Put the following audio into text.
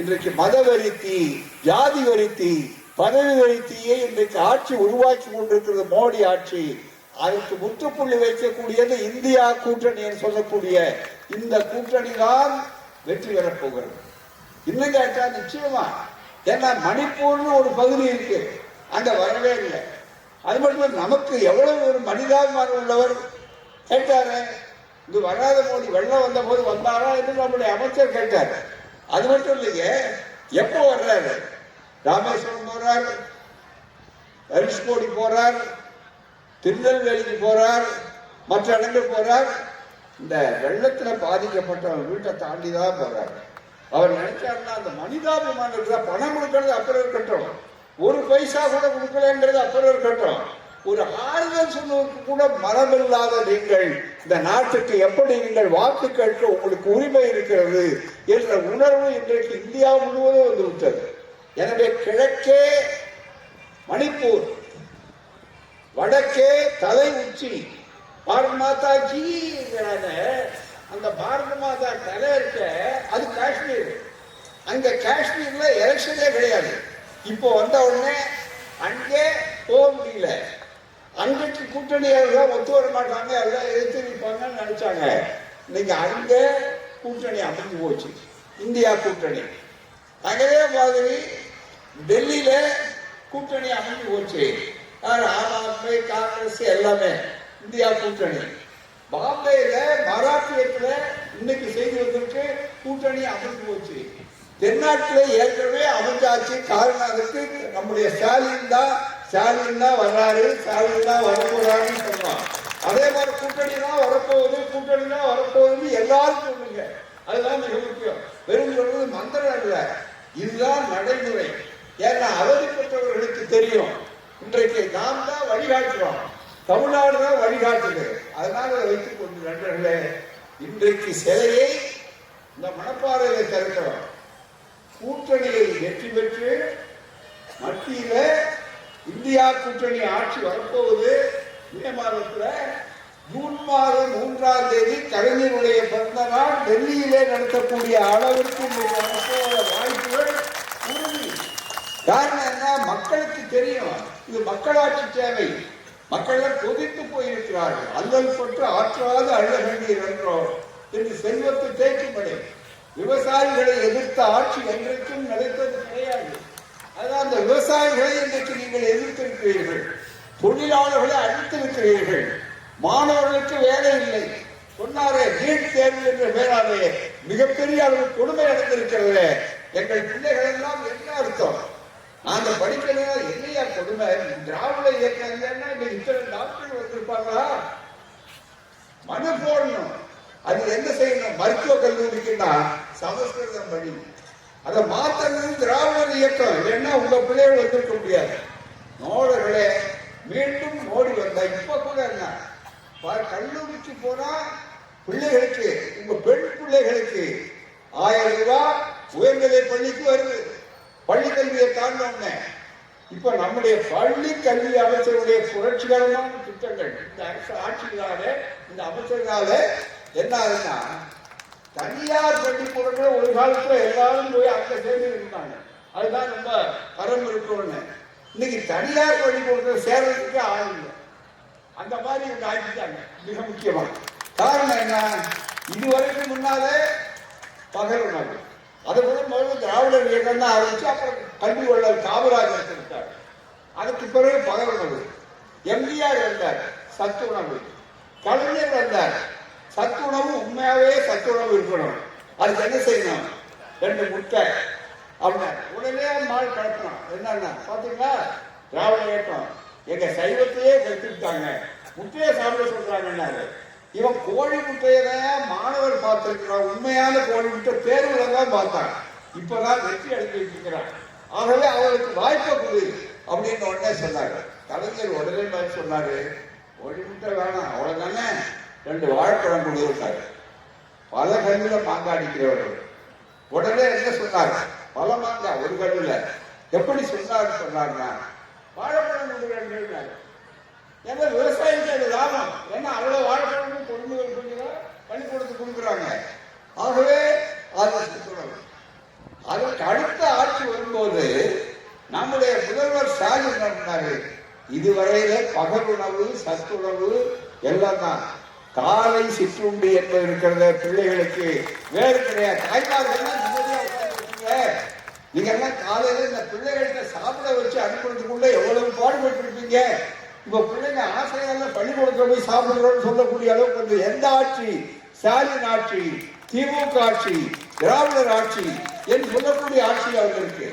இன்றைக்கு மத வரித்தி ஜாதி வரித்தி பதவி வரித்தியே இன்றைக்கு ஆட்சி உருவாக்கி கொண்டிருக்கிறது மோடி ஆட்சி. அதற்கு முற்றுப்புள்ளி வைக்கக்கூடியது இந்தியா கூட்டணி என்று சொல்லக்கூடிய இந்த கூட்டணி தான் வெற்றி பெறப் போகிறது. இன்னும் கேட்டா நிச்சயமா. ஏன்னா மணிப்பூர்னு ஒரு பகுதி இருக்கு. அங்க வரவே இல்லை. அது மட்டும் நமக்கு எவ்வளவு ஒரு மனிதாபிமானம் உள்ளவர் கேட்டாரு? இது வராத மோடி வெள்ளம் வந்த போது வந்தாரா என்று நம்முடைய அமைச்சர் கேட்டார். அது மட்டும் இல்லைங்க எப்போ வர்றாரு? ராமேஸ்வரம் போறார் அரிஷ்கோடி போறார் திருநெல்வேலிக்கு போறார் மற்ற இடங்கள் போறார். இந்த வெள்ளத்தில் பாதிக்கப்பட்டவங்க வீட்டை தாண்டி தான் போறார். அவர் நினைச்சாருன்னா அந்த மனிதாபிமானத்தில் பணம் கொடுக்கறது அப்புறம் இருக்கட்டும். ஒரு பைசா கூட கொடுக்கலங்கிறது அப்புறம் இருக்கட்டும். ஒரு ஆறுதல் சொன்னதுக்கு கூட மனமில்லாத நீங்கள் இந்த நாட்டுக்கு எப்படி நீங்கள் வாக்கு கேட்க உங்களுக்கு உரிமை இருக்கிறது என்ற உணர்வு இன்றைக்கு இந்தியா முழுவதும் வந்து விட்டது எனவே கிழக்கே மணிப்பூர் வடக்கே தலை உச்சி பாரத் மாதா அந்த பாரத மாதா தலை இருக்க அது காஷ்மீர். அங்க காஷ்மீர்ல எலெக்ஷனே கிடையாது. இப்போ வந்த உடனே அங்கே போக முடியல. அன்றைக்கு கூட்டணியாக ஒத்து வர மாட்டாங்க எல்லாம் எதிர்த்து நிற்பாங்கன்னு நினைச்சாங்க. இன்னைக்கு அங்கே கூட்டணி அமைஞ்சு போச்சு. இந்தியா கூட்டணி. அதே மாதிரி டெல்லியில கூட்டணி அமைஞ்சு போச்சு. யார் ஆம் ஆத்மி காங்கிரஸ் எல்லாமே இந்தியா கூட்டணி. பாம்பேல மராட்டியத்துல இன்னைக்கு செய்தி வந்திருக்கு கூட்டணி அமைஞ்சு போச்சு. தென்னாட்டில் ஏற்கனவே அமைஞ்சாச்சு காரணம் அதுக்கு நம்முடைய ஸ்டாலின் தான் ஸ்டாலின் தான் வர்றாரு ஸ்டாலின் தான் வரப்போறாருன்னு சொன்னான் அதே மாதிரி கூட்டணி தான் வரப்போகுது கூட்டணி தான் வரப்போகுதுன்னு எல்லாரும் சொல்லுங்க அதுதான் மிக முக்கியம். வெறும் சொல்றது மந்திரம் அல்ல. இதுதான் நடைமுறை. ஏன்னா அவதிப்பட்டவர்களுக்கு தெரியும். இன்றைக்கு நாம் தான் வழிகாட்டுறோம். தமிழ்நாடு தான் வழிகாட்டுது. அதனால வைத்துக் கொண்டு நண்பர்களே இன்றைக்கு சிலையை இந்த மணப்பாறையில திறக்கிறோம். கூட்டணியில் வெற்றி பெற்று மத்தியில இந்தியா கூட்டணி ஆட்சி வரப்போகுது. மே மாதத்துல ஜூன் மாதம் மூன்றாம் தேதி கலைஞருடைய பிறந்த நாள். டெல்லியிலே நடத்தக்கூடிய அளவிற்கு வாய்ப்புகள் உறுதி. காரணம் என்ன? மக்களுக்கு தெரியும். இது மக்களாட்சி தேவை. மக்கள் கொதித்து போயிருக்கிறார்கள். அல்லல் பட்டு ஆற்றாது அழ வேண்டியது என்றோம் என்று செல்வத்தை தேய்க்கும்படி விவசாயிகளை எதிர்த்த ஆட்சி என்றைக்கும் நிலைத்தது கிடையாது. அதான் அந்த விவசாயிகளை இன்றைக்கு நீங்கள் எதிர்த்திருக்கிறீர்கள் தொழிலாளர்களை அழித்திருக்கிறீர்கள் மாணவர்களுக்கு வேலை இல்லை. சொன்னாரே நீட் தேர்வு என்ற பேராலே மிகப்பெரிய அளவு கொடுமை நடந்திருக்கிறது. எங்கள் பிள்ளைகள் எல்லாம் என்ன அர்த்தம்? நாங்க படிக்கலையா என்னையா கொடுமை? திராவிட இயக்கம் இல்லைன்னா இத்தனை டாக்டர் வந்திருப்பாங்களா? மனு போடணும். அது என்ன செய்யணும்? மருத்துவ கல்லூரிக்குன்னா சமஸ்கிருதம் படி. அதை மாத்தறது திராவிட இயக்கம். இல்லைன்னா உங்க பிள்ளைகள் வந்திருக்க முடியாது. நோடர்களே மீண்டும் ஓடி வந்த இப்ப கூட என்ன? கல்லூரிக்கு போனா பிள்ளைகளுக்கு உங்க பெண் பிள்ளைகளுக்கு ஆயிரம் ரூபாய் உயர்நிலை பள்ளிக்கு வருது. பள்ளி கல்வியை தாண்டோம்னே இப்ப நம்முடைய பள்ளி கல்வி அமைச்சருடைய புரட்சிகரமான திட்டங்கள் இந்த அரசு ஆட்சியினால இந்த அமைச்சர்களால என்ன ஆகுதுன்னா தனியார் பள்ளிக்கூடங்கள் ஒரு காலத்துல எல்லாரும் போய் அங்க சேர்ந்து இருந்தாங்க அதுதான் ரொம்ப கரம் இருக்கணும்னு இன்னைக்கு தனியார் பள்ளிக்கூடத்தில் சேர்றதுக்கு ஆள் இல்லை. அந்த மாதிரி இவங்க ஆக்கிட்டாங்க. மிக முக்கியமாக காரணம் என்ன? இதுவரைக்கும் முன்னாலே பகல் உணவு. அது முதல் முதல்ல திராவிடர் இயக்கம் தான் ஆரம்பிச்சு அப்புறம் கல்வி வள்ளல் காமராஜர் எடுத்துக்கிட்டார் அதுக்கு பிறகு பகல் உணவு. எம்ஜிஆர் வந்தார் சத்து உணவு. கலைஞர் வந்தார் சத்து உணவு. உண்மையாவே சத்து உணவு இருக்கணும். அதுக்கு என்ன செய்யணும்? ரெண்டு முட்டை. அப்படின்னா உடனே மால் கலப்பணும் என்னன்னா பாத்தீங்களா? திராவிட இயக்கம். எங்க சைவத்தையே கற்றுக்கிட்டாங்க முட்டையை சாப்பிட சொல்றாங்கன்னாரு இவன் கோழி முட்டையை மாணவர் பார்த்திருக்கிறான் உண்மையான கோழி முட்டை தேர்வுல தான் பார்த்தான். இப்பதான் வெற்றி அடைஞ்சிட்டு இருக்கிறான். ஆகவே அவருக்கு வாய்ப்பை கொடு அப்படின்னு உடனே சொன்னாங்க கலைஞர் உடனே மாதிரி சொன்னாரு. கோழி முட்டை வேணாம். அவ்வளவுதானே? ரெண்டு வாழைப்பழம் கொடுத்துருக்காரு. பல கல்வியில மாங்காய் அடிக்கிறவர். உடனே என்ன சொன்னார்? பல ஒரு கல்லுல எப்படி சொன்னார் சொன்னாருன்னா வாழைப்பழம் கொடுக்குறேன் ஏன்னா விவசாயிக்கு அது லாபம். ஏன்னா அவ்வளவு வாழைப்பழமும் கொள்முதல் பண்ணுற பள்ளிக்கூடத்துக்கு கொடுக்குறாங்க. ஆகவே அது அதற்கு அடுத்த ஆட்சி வரும்போது நம்முடைய முதல்வர் ஸ்டாலின் நடந்தாரு இதுவரையில பகலுணவு உணவு சத்துணவு எல்லாம் தான். காலை சிற்றுண்டி என்பது இருக்கிறத பிள்ளைகளுக்கு. வேறு கிடையாது. தாய்மார்கள் நீங்க எல்லாம் காலையில இந்த பிள்ளைகள்கிட்ட சாப்பிட வச்சு அனுப்புறதுக்குள்ள எவ்வளவு பாடுபட்டு இருப்பீங்க இப்ப பிள்ளைங்க ஆசிரியர்கள் பள்ளிக்கூடத்துல போய் சாப்பிடுறோம்னு சொல்லக்கூடிய அளவுக்கு வந்து எந்த ஆட்சி? ஸ்டாலின் ஆட்சி திமுக ஆட்சி திராவிடர் ஆட்சி என்று சொல்லக்கூடிய ஆட்சி அவர்களுக்கு